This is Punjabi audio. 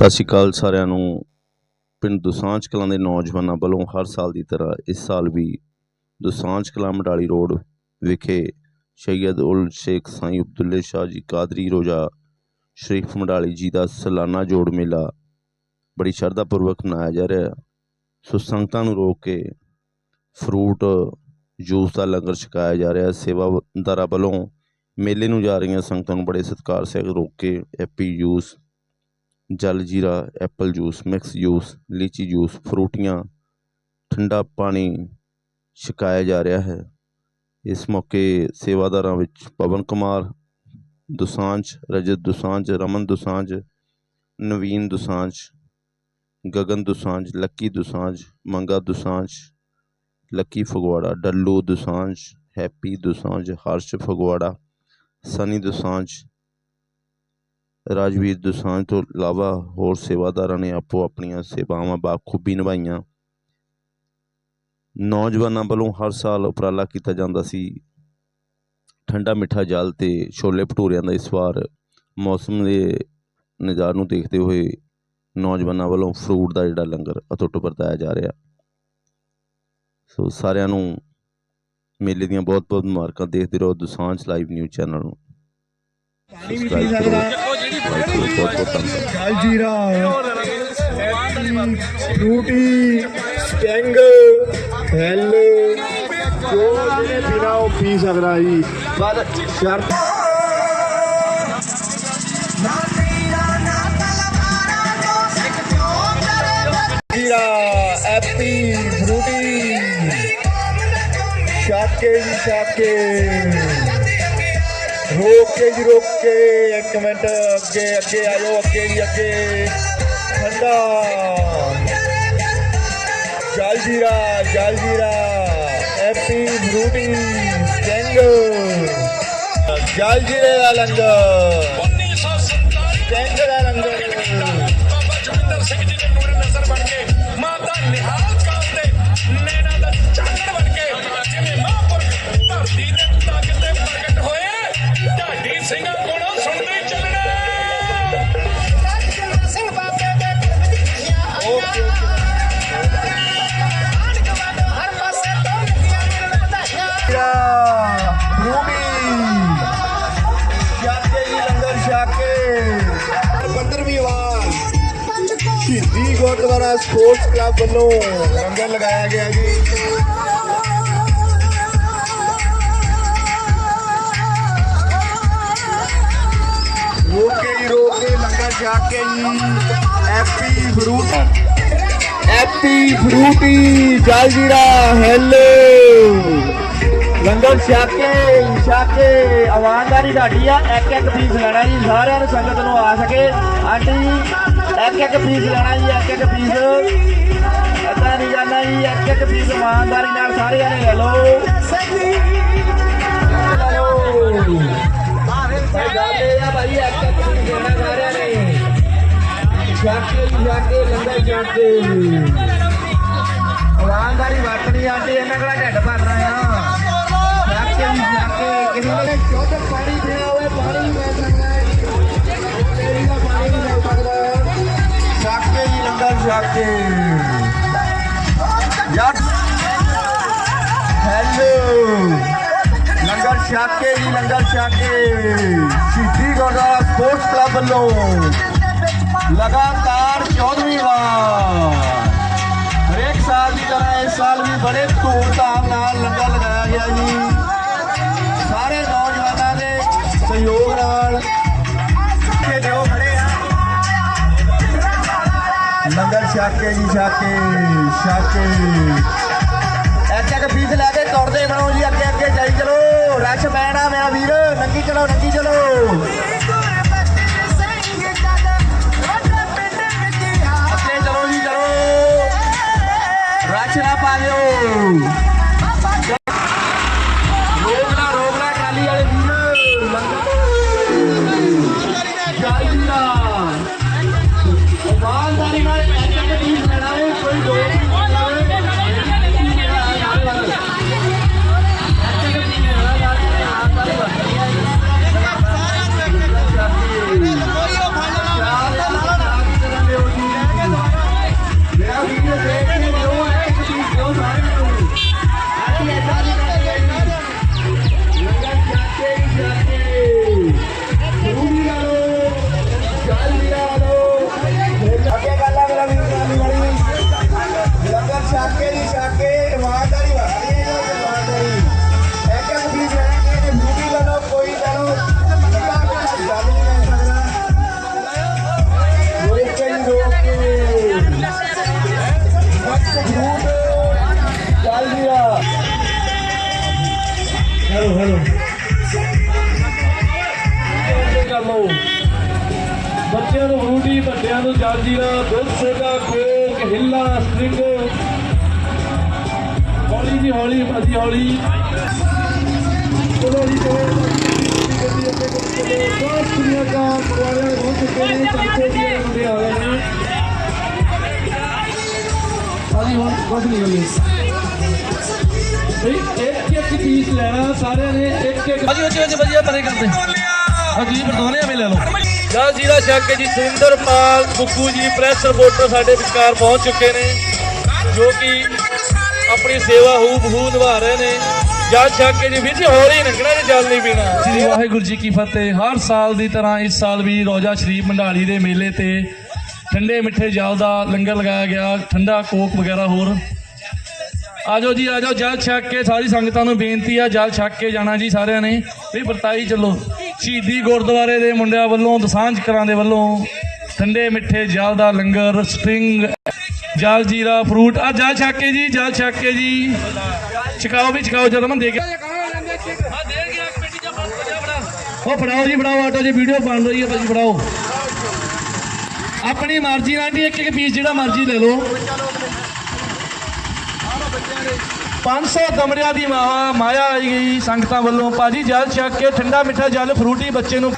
ਸਤਿ ਸ਼੍ਰੀ ਅਕਾਲ ਸਾਰਿਆਂ ਨੂੰ। ਪਿੰਡ ਦੁਸਾਂਝ ਕਲਾਂ ਦੇ ਨੌਜਵਾਨਾਂ ਵੱਲੋਂ ਹਰ ਸਾਲ ਦੀ ਤਰ੍ਹਾਂ ਇਸ ਸਾਲ ਵੀ ਦੁਸਾਂਝ ਕਲਾਂ ਮਡਾਲੀ ਰੋਡ ਵਿਖੇ ਸੈਯਦ ਉਲ ਸ਼ੇਖ ਸਾਈਂ ਅਬਦੁੱਲੇ ਸ਼ਾਹ ਜੀ ਕਾਦਰੀ ਰੋਜ਼ਾ ਸ਼ਰੀਫ ਮਡਾਲੀ ਜੀ ਦਾ ਸਾਲਾਨਾ ਜੋੜ ਮੇਲਾ ਬੜੀ ਸ਼ਰਧਾ ਪੂਰਵਕ ਮਨਾਇਆ ਜਾ ਰਿਹਾ। ਸੋ ਸੰਗਤਾਂ ਨੂੰ ਰੋਕ ਕੇ ਫਰੂਟ, ਜੂਸ ਦਾ ਲੰਗਰ ਛਕਾਇਆ ਜਾ ਰਿਹਾ। ਹੈ ਸੇਵਾਦਾਰਾਂ ਵੱਲੋਂ ਮੇਲੇ ਨੂੰ ਜਾ ਰਹੀਆਂ ਸੰਗਤਾਂ ਨੂੰ ਬੜੇ ਸਤਿਕਾਰ ਸਹਿਤ ਰੋਕ ਕੇ ਐਪੀ ਜੂਸ ਜਲ ਜੀਰਾ, apple juice, mix juice, litchi juice, ਫਰੂਟੀਆਂ, ਠੰਡਾ ਪਾਣੀ ਛਕਾਇਆ ਜਾ ਰਿਹਾ ਹੈ। ਇਸ ਮੌਕੇ ਸੇਵਾਦਾਰਾਂ ਵਿੱਚ ਪਵਨ ਕੁਮਾਰ ਦੁਸਾਂਝ, ਰਜਤ ਦੁਸਾਂਝ, ਰਮਨ ਦੁਸਾਂਝ, ਨਵੀਨ ਦੁਸਾਂਝ, ਗਗਨ ਦੁਸਾਂਝ, ਲੱਕੀ ਦੁਸਾਂਝ, ਮੰਗਾ ਦੁਸਾਂਝ, ਲੱਕੀ ਫਗਵਾੜਾ, ਡੱਲੂ ਦੁਸਾਂਝ, ਹੈਪੀ ਦੁਸਾਂਝ, ਹਰਸ਼ ਫਗਵਾੜਾ, ਸਨੀ ਦੁਸਾਂਝ ਰਾਜਵੀਰ ਦੁਸਾਂਝ ਤੋਂ ਇਲਾਵਾ ਹੋਰ ਸੇਵਾਦਾਰਾਂ ਨੇ ਆਪੋ ਆਪਣੀਆਂ ਸੇਵਾਵਾਂ ਬਾਖੂਬੀ ਨਿਭਾਈਆਂ। ਨੌਜਵਾਨਾਂ ਵੱਲੋਂ ਹਰ ਸਾਲ ਉਪਰਾਲਾ ਕੀਤਾ ਜਾਂਦਾ ਸੀ। ਠੰਡਾ ਮਿੱਠਾ ਜਲ ਤੇ ਛੋਲੇ ਭਟੂਰਿਆਂ ਦਾ ਇਸ ਵਾਰ ਮੌਸਮ ਦੇ ਨਜ਼ਾਰ ਨੂੰ ਦੇਖਦੇ ਹੋਏ ਨੌਜਵਾਨਾਂ ਵੱਲੋਂ ਫਰੂਟ ਦਾ ਜਿਹੜਾ ਲੰਗਰ ਅਤੁੱਟ ਵਰਤਾਇਆ ਜਾ ਰਿਹਾ। ਸੋ ਸਾਰਿਆਂ ਨੂੰ ਮੇਲੇ ਦੀਆਂ ਬਹੁਤ ਬਹੁਤ ਮੁਬਾਰਕਾਂ। ਦੇਖਦੇ ਰਹੋ ਦੁਸਾਂਝ ਲਾਈਵ ਨਿਊਜ਼ ਚੈਨਲ ਨੂੰ। ਪਾਣੀ ਵੀ ਪੀ ਸਕਦਾ। ਕਰੋ। ਬਹੁਤ ਬਹੁਤ ਧੰਨਵਾਦ ਜਲ ਜੀਰਾ ਫਰੂਟੀ ਸਟੈਂਗ ਹੈਲ ਜੋ ਜਿਹਨੇ ਪੀਣਾ ਉਹ ਪੀ ਸਕਦਾ ਜੀ ਬਸ ਸ਼ਰਤ ਜੀਰਾ ਐਪੀ ਫਰੂਟੀ ਸ਼ਾਕੇ ਜੀ ਸ਼ਾਕੇ ਰੋਕ ਕੇ ਜੀ, ਰੋਕ। ਕੇ ਇੱਕ ਮਿੰਟ, ਅੱਗੇ ਅੱਗੇ ਆਇਓ, ਅੱਗੇ ਜੀ, ਅੱਗੇ। ਠੰਡਾ। ਜਲ ਜੀਰਾ ਜਲ ਜੀਰਾ ਐਪੀ ਫਰੂਟੀ ਸਟੈਂਗ ਜਲ ਜੀਰੇ ਦਾ ਲੰਗਰ। ਸਟੈਂਗ ਦਾ ਲੰਗਰ। ਬਾਬਾ ਜੋਗਿੰਦਰ ਸਿੰਘ ਜੀ ਦੇ ਨੂਰ ਨਜ਼ਰ ਬਣ ਕੇ ਮਾਤਾ ਨਿਹਾਲ 15ਵੀਂ ਵਾਰ ਸ਼ਹੀਦੀ ਗੁਰਦੁਆਰਾ ਸਪੋਰਟਸ ਕਲੱਬ ਵੱਲੋਂ ਲੰਗਰ ਲਗਾਇਆ ਗਿਆ ਜੀ ਰੋਕੇ ਜੀ ਰੋਕੇ ਲੰਗਰ ਛਾਕੇ ਜੀ ਐਪੀ ਲੰਗਰ ਛਾਕੇ ਛਾਕੇ ਆਵਾਜ਼ਦਾਰੀ ਢਾਡੀ ਆ, ਇੱਕ ਇੱਕ ਪੀਸ ਲੈਣਾ ਜੀ, ਸਾਰਿਆਂ ਨੂੰ ਸੰਗਤ ਨੂੰ ਆ ਸਕੇ ਆਂਟੀ ਇੱਕ ਇੱਕ ਪੀਸ ਲੈਣਾ ਜੀ, ਇੱਕ ਇੱਕ ਪੀਸ ਏਦਾਂ ਨਹੀਂ ਜਾਣਾ ਜੀ, ਇੱਕ ਇੱਕ ਪੀਸ ਇਮਾਨਦਾਰੀ ਨਾਲ ਸਾਰਿਆਂ ਨੇ ਲੈ ਲਓ ਛਾਕੇ ਛਾਕੇ ਲੰਗਰ ਛਾਕੇ ਇਮਾਨਦਾਰੀ ਵਰਤਣੀ ਆਂਟੀ, ਇਹਨਾਂ ਕੋਲ ਢਿੱਡ ਭਰਨਾ ਆ। ਨੇ ਸ਼ੁੱਧ ਪਾਣੀ ਪੀਣਾ ਹੋਵੇ ਪਾਣੀ ਵੀ ਮਿਲ ਸਕਦਾ ਹੈ। ਤੇਰੀ ਦਾ ਪਾਣੀ ਵੀ ਮਿਲ ਸਕਦਾ। ਹੈ ਛਾਕੇ ਜੀ ਲੰਗਰ ਛਾਕੇ। ਯਾਰ। ਹੈਲੋ ਲੰਗਰ ਛਾਕੇ ਜੀ ਲੰਗਰ ਛਾਕੇ। ਸ਼ਹੀਦੀ ਗੁਰਦੁਆਰਾ ਸਪੋਰਟਸ ਕਲੱਬ ਵੱਲੋਂ ਲਗਾਤਾਰ 14ਵੀਂ ਵਾਰ। ਹਰੇਕ ਸਾਲ ਦੀ ਤਰ੍ਹਾਂ ਇਸ ਸਾਲ ਵੀ ਬੜੇ ਧੂਮ ਧਾਮ ਨਾਲ ਲੰਗਰ ਛਾਕੇ ਜੀ, ਛਾਕੇ ਛਾਕੇ। ਇੱਕ ਇੱਕ ਪੀਸ ਲੈ ਕੇ ਤੁਰਦੇ ਬਣੋ ਜੀ, ਅੱਗੇ ਅੱਗੇ ਜਾਈ ਚਲੋ। ਰਸ਼ ਪੈਣਾ ਮੇਰਾ ਵੀਰ, ਨੰਗੀ ਚਲੋ ਨੰਗੀ ਚਲੋ। ਅੱਗੇ ਚਲੋ ਜੀ, ਚਲੋ। ਰਸ਼ ਨਾ ਪਾ ਦਿਓ। ਬੱਚਿਆਂ ਨੂੰ ਫਰੂਟੀ ਵੱਡਿਆਂ ਨੂੰ ਜਲਜੀਰਾ ਦੁੱਧ, ਸੋਡਾ, ਕੋਕ, ਹਿੱਲਾ, ਸਟ੍ਰਿੰਗ। ਹੌਲੀ ਜੀ ਹੌਲੀ ਅਸੀਂ ਹੌਲੀ। ਚਲੋ ਜੀ, ਚਲੋ। ਬਹੁਤ ਸੁਣਿਆ ਕਾ ਪੁਰਾਣੇ ਬਹੁਤ ਚੁੱਕੇ ਨੇ ਚਾਚੇ ਜੀ ਦੇ ਮੁੰਡੇ ਆ ਗਏ ਨੇ। ਅਸੀਂ ਹੁਣ ਕੁਝ ਨਹੀਂ ਕਰਨੀ ਬਈ ਇੱਕ ਇੱਕ ਪੀਸ ਲੈਣਾ ਸਾਰਿਆਂ ਨੇ ਇੱਕ ਇੱਕ ਹਾਂਜੀ ਉੱਚੇ ਉੱਚੇ ਵਧੀਆ ਬਣੇ ਕਰਦੇ। ਆ ਜੀ ਬਰਦੋਨੇ ਵੀ ਲੈ ਲਓ ਜਲ ਜੀਰਾ ਛੱਕ ਕੇ ਜੀ ਸੁਰਿੰਦਰਪਾਲ ਬੁੱਕੂ ਜੀ ਪ੍ਰੈਸ ਰਿਪੋਰਟਰ ਸਾਡੇ ਵਿਚਕਾਰ ਪਹੁੰਚ ਚੁੱਕੇ ਨੇ ਜੋ ਕਿ ਆਪਣੀ ਸੇਵਾ ਹੂ ਬਹੂ ਨਿਭਾ ਰਹੇ ਨੇ। ਜਲ ਛੱਕ ਕੇ ਜੀ ਵੀਰ ਜੀ ਹੋਰ ਹੀ ਲੰਘਣਾ ਜੇ ਜਲ ਨਹੀਂ ਪੀਣਾ। ਸ੍ਰੀ ਵਾਹਿਗੁਰੂ ਜੀ ਕੀ ਫਤਿਹ। ਹਰ ਸਾਲ ਦੀ ਤਰ੍ਹਾਂ ਇਸ ਸਾਲ ਵੀ ਰੋਜ਼ਾ ਸ਼ਰੀਫ ਮੰਡਾਲੀ ਦੇ ਮੇਲੇ ਤੇ ਠੰਡੇ ਮਿੱਠੇ ਜਲ ਦਾ ਲੰਗਰ ਲਗਾਇਆ ਗਿਆ ਠੰਡਾ ਕੋਕ ਵਗੈਰਾ ਹੋਰ। ਆਜੋ ਜੀ, ਆਜੋ, ਜਲ ਛੱਕ ਕੇ ਸਾਰੀ ਸੰਗਤਾਂ ਨੂੰ ਬੇਨਤੀ ਆ, ਜਲ ਛੱਕ ਕੇ ਜਾਣਾ ਜੀ ਸਾਰਿਆਂ ਨੇ। ਵੀ ਵਰਤਾਈ ਚੱਲੋ। ਸ਼ਹੀਦੀ ਗੁਰਦੁਆਰੇ ਦੇ ਮੁੰਡਿਆਂ ਵੱਲੋਂ, ਦਸਾਂਝ ਕਰਾਂ ਦੇ ਵੱਲੋਂ, ਠੰਡੇ ਮਿੱਠੇ ਜਲ ਦਾ ਲੰਗਰ, ਸਟ੍ਰਿੰਗ, ਜਲ ਜੀਰਾ, ਫਰੂਟ। ਆ ਜਲ ਛੱਕ ਕੇ ਜੀ, ਜਲ ਛੱਕ ਕੇ ਜੀ। ਛਕਾਓ ਵੀ, ਛਕਾਓ, ਜਦੋਂ ਮੈਂ ਦੇ ਗਿਆ। ਉਹ ਫੜਾਓ ਜੀ, ਫੜਾਓ ਆਟੋ ਜੀ, ਵੀਡੀਓ ਬਣ ਰਹੀ ਹੈ, ਭਾਜੀ, ਫੜਾਓ। ਆਪਣੀ ਮਰਜ਼ੀ ਨਾਲ ਜੀ ਇੱਕ ਇੱਕ ਪੀਸ ਜਿਹੜਾ ਮਰਜ਼ੀ ਲੈ ਲਓ। 500 ਕਮਰਿਆਂ ਦੀ ਮਾਵਾ ਮਾਇਆ ਆਈ ਗਈ ਸੰਗਤਾਂ ਵੱਲੋਂ। ਭਾਜੀ ਜਲ ਛਕ ਕੇ ਠੰਡਾ ਮਿੱਠਾ ਜਲ, ਫਰੂਟੀ ਬੱਚੇ ਨੂੰ।